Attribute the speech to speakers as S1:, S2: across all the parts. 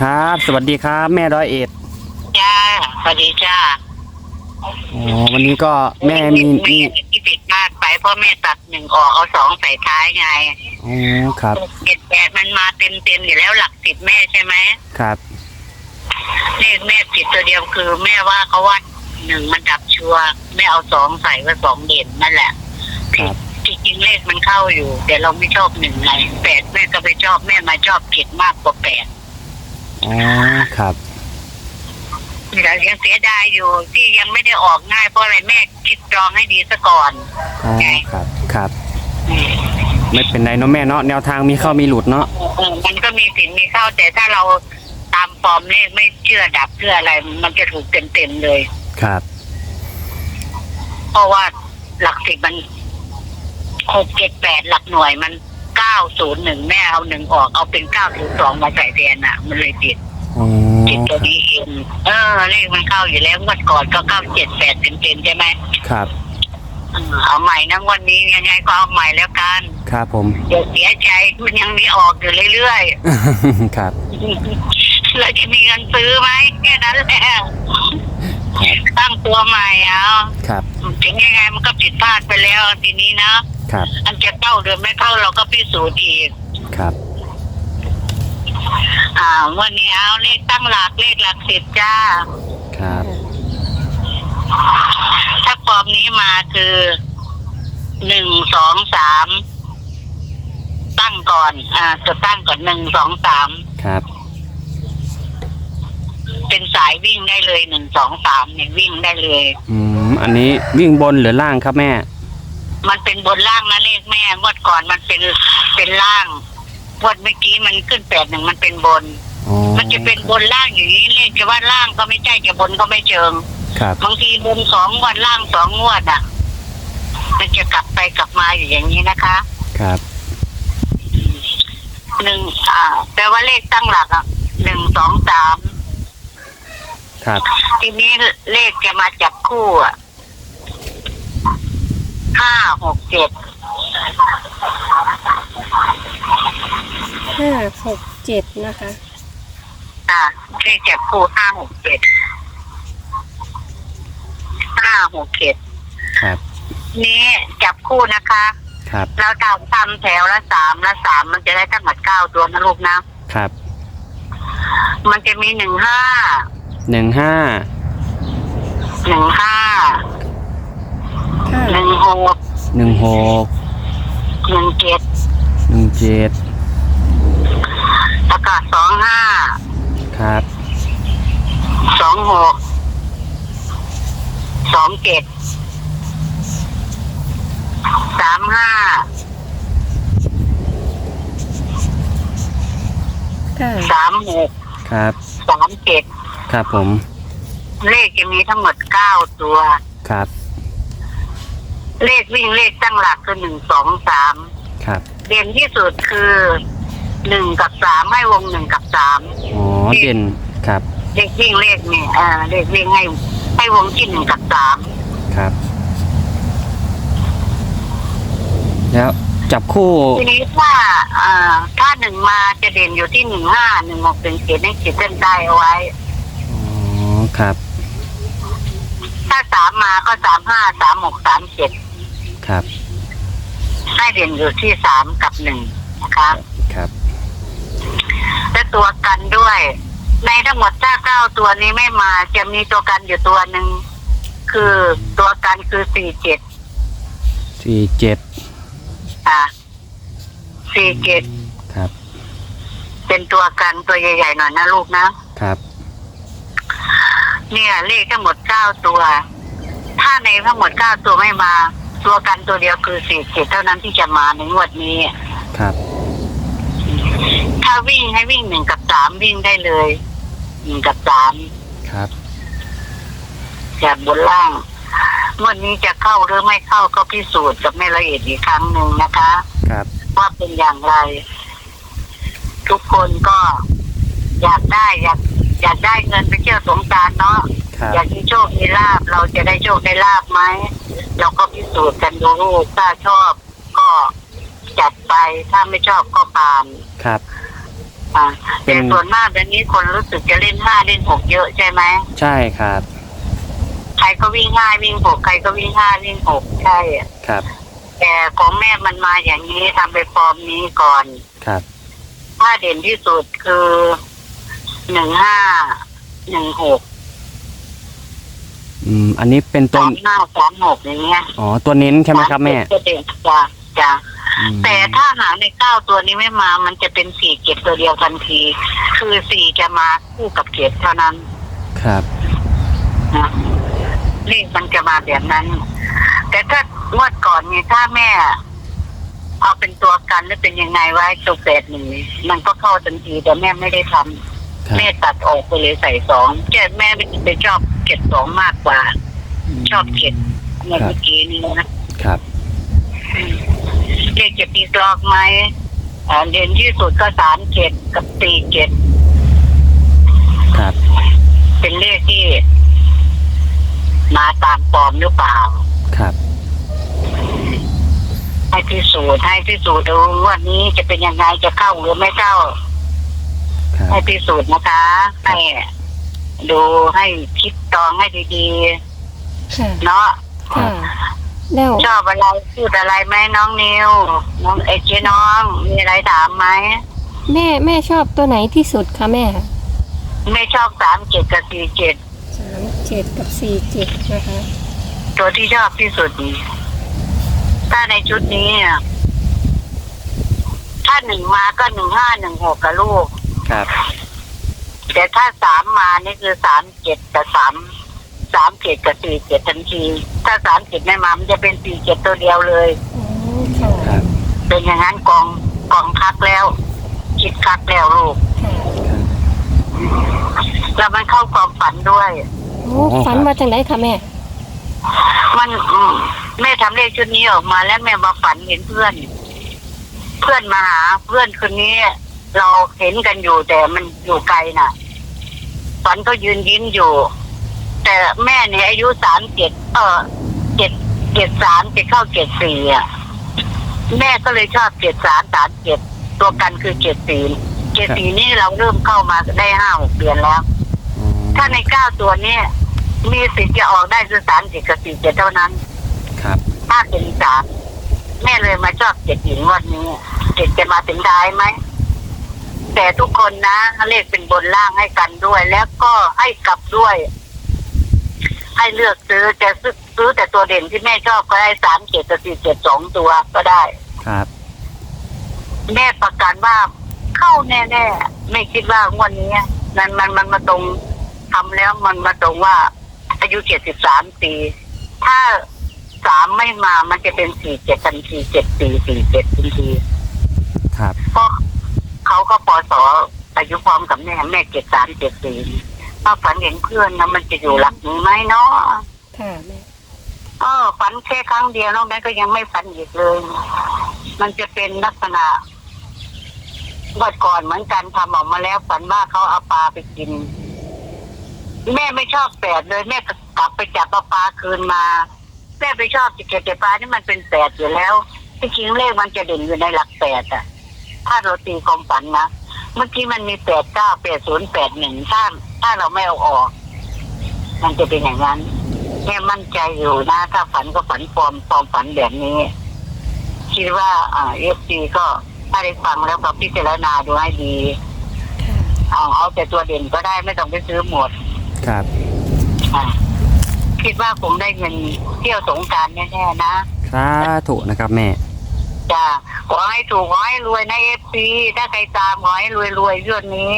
S1: ครับ สวัสดีครับ แม่ร้อยเอ็ด
S2: จ้าสวัสดีจ้า
S1: อ๋อวันนี้ก็แม่มีมี
S2: ที่ผิดพลาดไปเพราะแม่ตัดหนึ่งออกเอาสองใส่ท้ายไง
S1: อ๋อครับ
S2: เจ็ดแปดมันมาเต็มเต็มๆอยู่แล้วหลักสิบแม่ใช่ไหม
S1: ครับ
S2: เลขแม่ผิดตัวเดียวคือ แม่ว่าเขาว่าหนึ่งมันดับชัวร์แม่เอาสองใส่ว่าสองเด่นนั่นแหละ
S1: ครับ
S2: จริงๆเลขมันเข้าอยู่แต่เราไม่ชอบหนึ่งไงแปดแม่ก็ไปชอบแม่มาชอบเจ็ดมากกว่าแปด
S1: อ๋อครับ
S2: แต่ยังเสียดายอยู่ที่ยังไม่ได้ออกง่ายเพราะอะไรแม่คิดจองให้ดีซะก่อน
S1: อ๋อครับ ครับ ไม่เป็นไรเนาะแม่เนาะแนวทางมีเข้ามีหลุดเนาะ
S2: เออมันก็มีสินมีเข้าแต่ถ้าเราตามฟอร์มเลขไม่เชื่อดับเชื่ออะไร มันจะถูกเต็มๆเลย
S1: ครับ
S2: เพราะว่าหลักสิบมันหกเจ็ดแปดหลักหน่วยมันเก้าศูนย์หนึ่งแม่เอาหนึ่งออกเอาเป็นเก้าศูนย์สองมาใส่แทนอะ มันเลยติด
S1: อ๋อ
S2: ติดตัวนี้เองเออเลขมันเข้าอยู่แล้วงวดก่อนก็เก้าเจ็ดแปดเต็มๆใช่ไหม
S1: ครับ
S2: เออเอาใหม่นะงวันนี้ยังไงก็เอาใหม่แล้วกัน
S1: ครับผม
S2: เดี๋ยวเสียใจมันยังมีออกอยู่เรื่อยๆ
S1: ครับ
S2: เราจะมีเงินซื้อไหมแค่นั้นแหละ
S1: ครับ
S2: ตั้งตัวใหม่เอา
S1: ครับ
S2: ถึงยังไงมันก็ผิดพลาดไปแล้วทีนี้นะ ครับ อันจะเข้าหรือไม่เข้าเราก็พิสูจน์อีก
S1: ครับ
S2: อ่าวันนี้เอาเลขตั้งหลักเลขหลักสิบจ้า
S1: ครับ
S2: ถ้าฟอร์มนี้มาคือหนึ่งสองสามตั้งก่อน อ่า จะตั้งก่อนหนึ่งสองสาม
S1: ครับ
S2: เป็นสายวิ่งได้เลยหนึ่งสองสามเนี่ยวิ่งได้เลย
S1: อืม อันนี้วิ่งบนหรือล่างครับแม่
S2: มันเป็นบนล่างนะเลขแม่งวดก่อนมันเป็นเป็นล่างงวดเมื่อกี้มันขึ้นแปดหนึ่งมันเป็นบน
S1: อ๋อ
S2: มันจะเป็นบนล่างอย่างนี้เลขจะว่าล่างก็ไม่ใช่จะบนก็ไม่เชิง
S1: ครับ
S2: บางทีบนสองงวันล่างสองงวดอะ มันจะกลับไปกลับมาอยู่อย่างนี้นะคะ
S1: ครับ
S2: หนึ่งอ่าแปลว่าเลขตั้งหลักอะหนึ่งสองสาม
S1: ครับ
S2: ทีนี้เลขจะมาจับคู่อะ ห้าหกเจ็ด
S3: ห้าหกเจ็ดนะคะ
S2: อ่าเลขจับคู่ห้าหกเจ็ดห้าหกเจ็ด
S1: ครับ
S2: นี้จับคู่นะคะ
S1: ครับ
S2: เราทำทำแถวละสามละสามมันจะได้ทั้งหมดเก้าตัวนะลูกนะ
S1: ครับ
S2: มันจะมีหนึ่งห้า
S1: หนึ่งห้า
S2: หนึ่งห้า
S3: ค่ะ
S2: หนึ่งหก
S1: หนึ่งหก
S2: หนึ่งเจ็ด
S1: หนึ่งเจ็ด
S2: แล้วก็สองห้า
S1: ครับ
S2: สองหกสองเจ็ดสามห้า
S3: ค่ะ
S2: สามหก
S1: ครับ
S2: สามเจ็ด
S1: ครับผม
S2: เลขจะมีทั้งหมดเก้าตัว
S1: ครับ
S2: เลขวิ่งเลขตั้งหลักคือหนึ่งสองสาม
S1: ครับ
S2: เด่นที่สุดคือหนึ่งกับสามให้วงหนึ่งกับสาม
S1: อ๋อเด่นครับ
S2: เลขวิ่งเลขนี่อ่าเลขวิ่งให้ให้วงที่หนึ่งกับสาม
S1: ครับ แล้วจับคู่
S2: ทีนี้ถ้าอ่าถ้าหนึ่งมาจะเด่นอยู่ที่หนึ่งห้าหนึ่งหกหนึ่งเจ็ดให้ขีดเส้นใต้เอาไว้
S1: อ๋อครับ
S2: ถ้าสามมาก็สามห้าสามหกสามเจ็ด
S1: ครับ
S2: ให้เด่นอยู่ที่สามกับหนึ่งนะคะ
S1: ครับ
S2: และตัวกันด้วย ในทั้งหมดถ้าเก้าตัวนี้ไม่มาจะมีตัวกันอยู่ตัวหนึ่งคือตัวกันคือสี่เจ็ด
S1: สี่เจ็ด
S2: อะสี่เจ็ด
S1: ครับ
S2: เป็นตัวกันตัวใหญ่ๆหน่อยนะลูกนะ
S1: ครับ
S2: เนี่ย เลขทั้งหมดเก้าตัว ถ้าในทั้งหมดเก้าตัวไม่มา ตัวกันตัวเดียวคือสี่เจ็ดเท่านั้นที่จะมาในงวดนี้
S1: ครับ
S2: ถ้าวิ่งให้วิ่งหนึ่งกับสามวิ่งได้เลยหนึ่งกับสาม
S1: ครับ
S2: จากบนล่างงวดนี้จะเข้าหรือไม่เข้าก็พิสูจน์กับแม่ละเอียดอีกครั้งหนึ่งนะคะ
S1: ครับ
S2: ว่าเป็นอย่างไร ทุกคนก็อยากได้อยาก อยากได้เงินไปเที่ยวสงกรารเนาะ
S1: ครับ
S2: อยากมีโชคมีลาบเราจะได้โชคได้ลาบไหมเราก็พิสูจน์กันดูลูกถ้าชอบก็จัดไปถ้าไม่ชอบก็ผ่าน
S1: ครับ
S2: ออ่า
S1: เป็
S2: แต่
S1: น
S2: ส่วนมากแบบนี้คนรู้สึกจะเล่นห้าเล่นหกเยอะใช่ไหม
S1: ใช่ครับ
S2: ใครก็วิ่งห้าวิ่งหกใครก็วิ่งห้าวิ่งหกใช่อะ
S1: ครับ
S2: แต่ของแม่มันมาอย่างนี้ทำไปฟอร์มนี้ก่อน
S1: ครับ
S2: ถ้าเด่นที่สุดคือ หนึ่งห้าหนึ่งหก
S1: อืม อันนี้เป็นตัว
S2: สามห้าสามหกอย่างเงี้ย
S1: อ๋อตัวเน้นใช่ไหมครับแม่
S2: จะเด่นจ้ะจ้ะ
S1: อืม
S2: แต่ถ้าหาในเก้าตัวนี้ไม่มา มันจะเป็นสี่เจ็ดตัวเดียวทันที คือสี่จะมาคู่กับเจ็ดเท่านั้น
S1: ครับ
S2: นะเลขมันจะมาแบบนั้น แต่ถ้างวดก่อนนี่ถ้าแม่ เอาเป็นตัวกันหรือเป็นยังไงไว้ตัวแปดหนึ่งมันก็เข้าทันทีแต่แม่ไม่ได้ทำ
S1: ครับ
S2: แม่ตัดออกไปเลยใส่สองแกแม่ไปชอบเจ็ดสองมากกว่า ชอบเจ็ดเมื่อกี้นี้นะครับเลขจะตีกลอกไหมอ่าเด่นที่สุดก็สามเจ็ดกับตีเจ็ด
S1: ครับ
S2: เป็นเลขที่ มาตามปลอมหรือเปล่า
S1: ครับ
S2: ให้พิสูจน์ให้พิสูจน์ดูว่านี้จะเป็นยังไงจะเข้าหรือไม่เข้า
S1: ครับ
S2: ให้พิสูจน์นะคะ ให้ดูให้คิดตองให้ดี
S3: ค่ะ
S2: ๆ เนาะ
S3: ค่ะ แล้ว
S2: ชอบอะไรพูดอะไรไหมน้องนิวน้องเอเจน้อง มีอะไรถามไหม
S3: แม่แม่ชอบตัวไหนที่สุดคะแม่
S2: ไม่ชอบสามเจ็ดกับสี่เจ็ด
S3: สามเจ็ดกับสี่เจ็ดนะคะ
S2: ตัวที่ชอบที่สุดถ้าในชุดนี้อะถ้าหนึ่งมาก็หนึ่งห้าหนึ่งหกกับลูก
S1: ครับ
S2: แต่ถ้าสามมานี่คือสามเจ็ดกับสามสามเจ็ดกับสี่เจ็ดทันที ถ้าสามเจ็ดไม่มามันจะเป็นสี่เจ็ดตัวเดียวเลย
S3: อ๋อค่ะ
S1: ครับ
S2: เป็นอย่างนั้นกองกองคักแล้ว คิดคักแล้วลูก
S3: ค่ะ
S1: ครับ
S2: แล้วมันเข้ากองฝันด้วย
S3: โอ้ฝันมาจากไหนคะแม่
S2: มันอืมแม่ทำเลขชุดนี้ออกมาแล้วแม่มาฝันเห็นเพื่อน เพื่อนมาหาเพื่อนคนนี้ เราเห็นกันอยู่แต่มันอยู่ไกลน่ะฝันก็ยืนยิ้มอยู่ แต่แม่เนี่ยอายุสามเจ็ดเออเจ็ดเจ็ดสามจะเข้าเจ็ดสี่อะแม่ก็เลยชอบเจ็ดสามสามเจ็ดตัวกันคือเจ็ดสี่เจ็ดสี่นี่เราเริ่มเข้ามาได้ห้าหกเดือนแล้ว
S1: อ๋อ
S2: ถ้าในเก้าตัวเนี้มีสิทธิ์จะออกได้คือสามเจ็ดกับสี่เจ็ดเท่านั้น
S1: ครับ
S2: ถ้าเป็นสามแม่เลยมาชอบเจ็ดหญิงวันนี้เจ็ดจะมาถึงท้ายไหม แต่ทุกคนนะเลขเป็นบนล่างให้กันด้วย แล้วก็ให้กลับด้วย ให้เลือกซื้อจะซื้อซื้อแต่ตัวเด่นที่แม่ชอบก็ได้สามเจ็ดกับสี่เจ็ดสองตัวก็ได้
S1: ครับ
S2: แม่ประกันว่าเข้าแน่ๆไม่คิดว่างวันนี้มันมันมันมาตรงทำแล้วมันมาตรงว่า อายุเจ็ดสิบสามปี ถ้าสามไม่มามันจะเป็นสี่เจ็ดทันทีเจ็ดสี่สี่เจ็ดทันที
S1: ครับ
S2: เพราะ เขาก็ปศอายุพร้อมกับแม่แม่เจ็ดสามเจ็ดสี่ถ้าฝันเห็นเพื่อนนะมันจะอยู่หลักนี้ไหมเนาะ
S3: ค่ะแม่
S2: เออฝันแค่ครั้งเดียวนอกนั้นก็ยังไม่ฝันอีกเลย มันจะเป็นลักษณะวันก่อนเหมือนกันทำออกมาแล้วฝันว่าเขาเอาปลาไปกิน แม่ไม่ชอบแปดเลยแม่ก็กลับไปจับเอาปลาคืนมาแม่ไปชอบจิเกตแต่ปลานี่มันเป็นแปดอยู่แล้วที่จริงเลขมันจะเด่นอยู่ในหลักแปดอะ ถ้าเราตีความฝันนะเมื่อกี้มันมีแปดเก้าแปดศูนย์แปดหนึ่งถ้าถ้าเราไม่เอาออก มันจะเป็นอย่างนั้นแม่มั่นใจอยู่นะถ้าฝันก็ฝันฟอร์มฟอร์มฝันแบบนี้ คิดว่าอ่าเอฟซีก็ถ้าได้ฟังแล้วก็พิจารณาดูให้ดี
S3: ค่ะ
S2: เอาเอาแต่ตัวเด่นก็ได้ไม่ต้องไปซื้อหมด
S1: ครับ
S2: อ่าคิดว่าคงได้เงินเที่ยวสงกรารแน่ๆนะ
S1: สาธุนะครับแม่
S2: จ้าขอให้ถูกขอให้รวยนะเอฟซีถ้าใครตามขอให้รวยรวยๆเรื่องนี้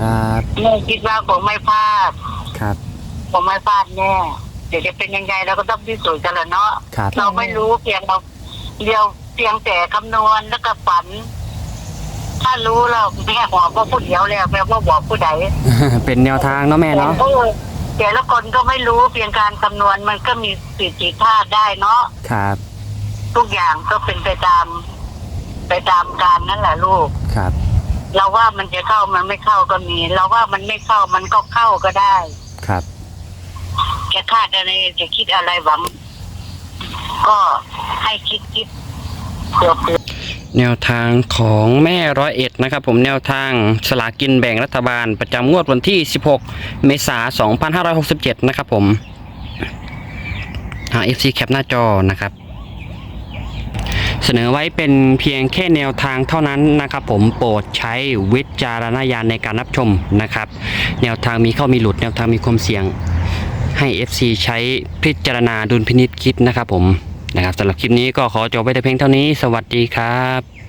S1: ครับ
S2: แม่คิดว่าคงไม่พลาด
S1: ครับ
S2: คงไม่พลาดแน่เดี๋ยวจะเป็นยังไงเราก็ต้องพิสูจน์กันแหละเนาะ
S1: ครับ
S2: เราไม่รู้เพียงเราเดียวเพียงแต่คำนวณแล้วก็ฝัน ถ้ารู้เราแม่บอกว่าผู้เดียวแล้วแม่ว่าบอกผู้ใด
S1: เป็นแนวทางเนาะแม่เนาะ
S2: ออแต่ละคนก็ไม่รู้เพียงการคำนวณมันก็มีสิทธิพลาดได้เนาะ
S1: ครับ
S2: ทุกอย่างก็เป็นไปตาม ไปตามการนั่นแหละลูก
S1: ครับ
S2: เราว่ามันจะเข้ามันไม่เข้าก็มี เราว่ามันไม่เข้ามันก็เข้าก็ได้
S1: ครับ
S2: จะคาดอะไรจะคิดอะไรหวัง ก็ให้คิดคิดเผื่อเผื่อ
S1: แนวทางของแม่ร้อยเอ็ดนะครับผมแนวทางสลากินแบ่งรัฐบาลประจำงวดวันที่ 16 เมษายน 2567 นะครับผมอ่า FC แคปหน้าจอนะครับเส นอไว้เป็นเพียงแค่แนวทางเท่านั้นนะครับผมโปรดใช้วิจารณญาณในการรับชมนะครับ แนวทางมีเข้ามีหลุด แนวทางมีความเสี่ยงให้ FC ใช้พิจารณาดุลพินิษคิดนะครับผมนะครับสำหรับคลิปนี้ก็ขอจบไว้แต่เพียงเท่านี้ สวัสดีครับ